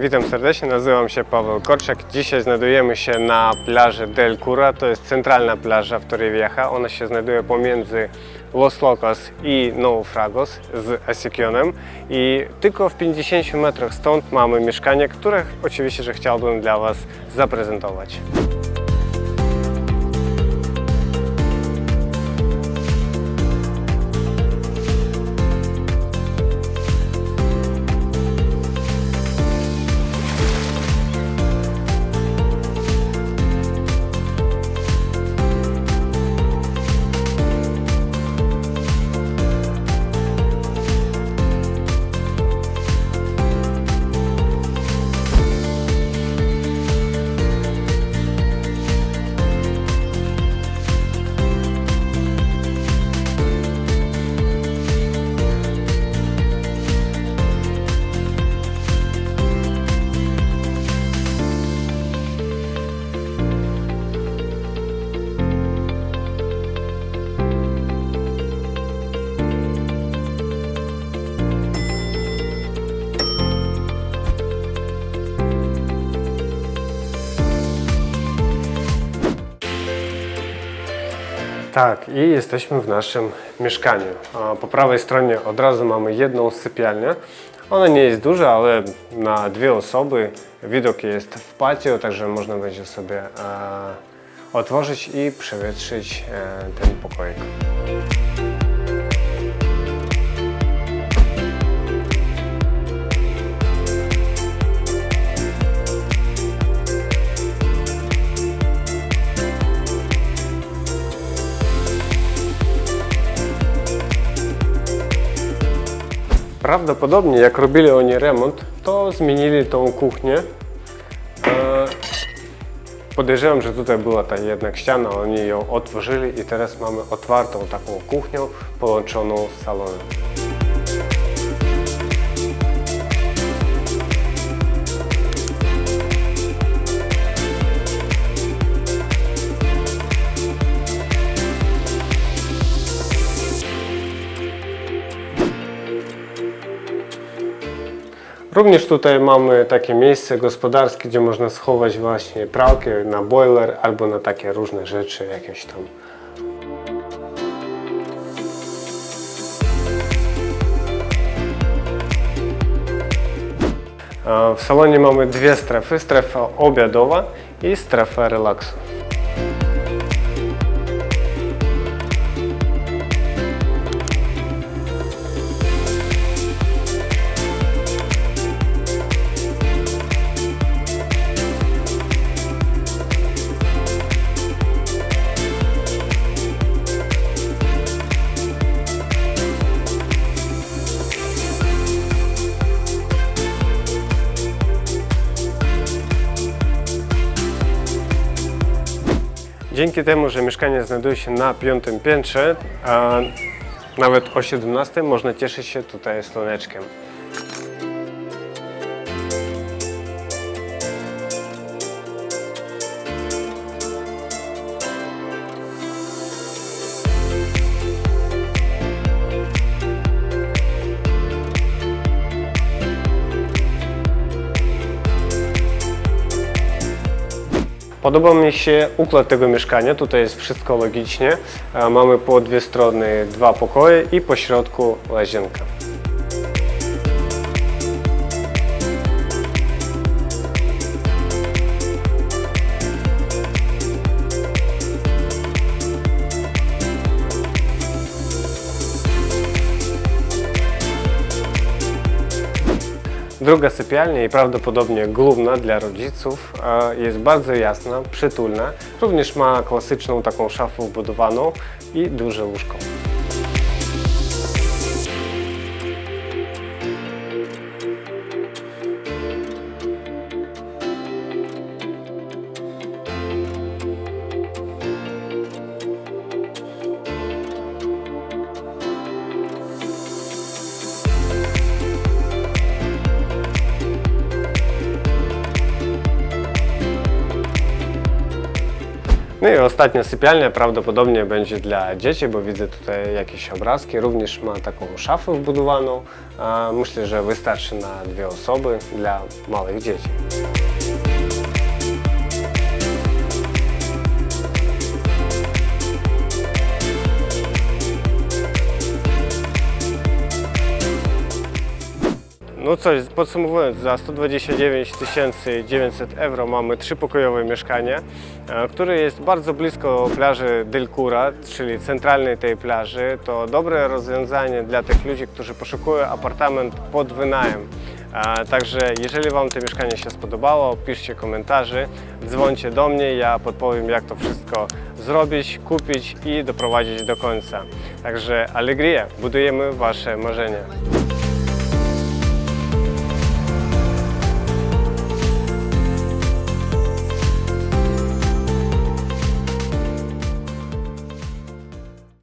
Witam serdecznie, nazywam się Paweł Korczak. Dzisiaj znajdujemy się na plaży Del Cura. To jest centralna plaża w Torrevieja. Ona się znajduje pomiędzy Los Locos i Naufragos z Esikionem. I tylko w 50 metrach stąd mamy mieszkanie, które oczywiście, że chciałbym dla Was zaprezentować. Tak, i jesteśmy w naszym mieszkaniu. Po prawej stronie od razu mamy jedną sypialnię. Ona nie jest duża, ale na dwie osoby. Widok jest w patio, także można będzie sobie e, otworzyć i przewietrzyć e, ten pokoik. Prawdopodobnie jak robili oni remont, to zmienili tą kuchnię. E, Podejrzewam, że tutaj była ta jednak ściana, oni ją otworzyli i teraz mamy otwartą taką kuchnię połączoną z salonem. Również tutaj mamy takie miejsce gospodarskie, gdzie można schować właśnie pralkę na boiler albo na takie różne rzeczy jakieś tam. W salonie mamy dwie strefy, strefa obiadowa i strefa relaksu. Dzięki temu, że mieszkanie znajduje się na piątym piętrze, a nawet o 17 można cieszyć się tutaj słoneczkiem. Podoba mi się układ tego mieszkania. Tutaj jest wszystko logicznie. E, Mamy po dwie strony dwa pokoje i po środku łazienka. Druga sypialnia i prawdopodobnie główna dla rodziców jest bardzo jasna, przytulna. Również ma klasyczną taką szafę wbudowaną i duże łóżko. Ostatnia sypialnia prawdopodobnie będzie dla dzieci, bo widzę tutaj jakieś obrazki. Również ma taką szafę wbudowaną. A Myślę, że wystarczy na dwie osoby dla małych dzieci. No coś, podsumowując, za 129 900 euro mamy trzypokojowe mieszkanie, e, które jest bardzo blisko plaży Del Cura, czyli centralnej tej plaży. To dobre rozwiązanie dla tych ludzi, którzy poszukują apartament pod wynajem. E, Także jeżeli Wam to mieszkanie się spodobało, piszcie komentarze, dzwońcie do mnie, ja podpowiem jak to wszystko zrobić, kupić i doprowadzić do końca. Także Allegria, budujemy Wasze marzenia.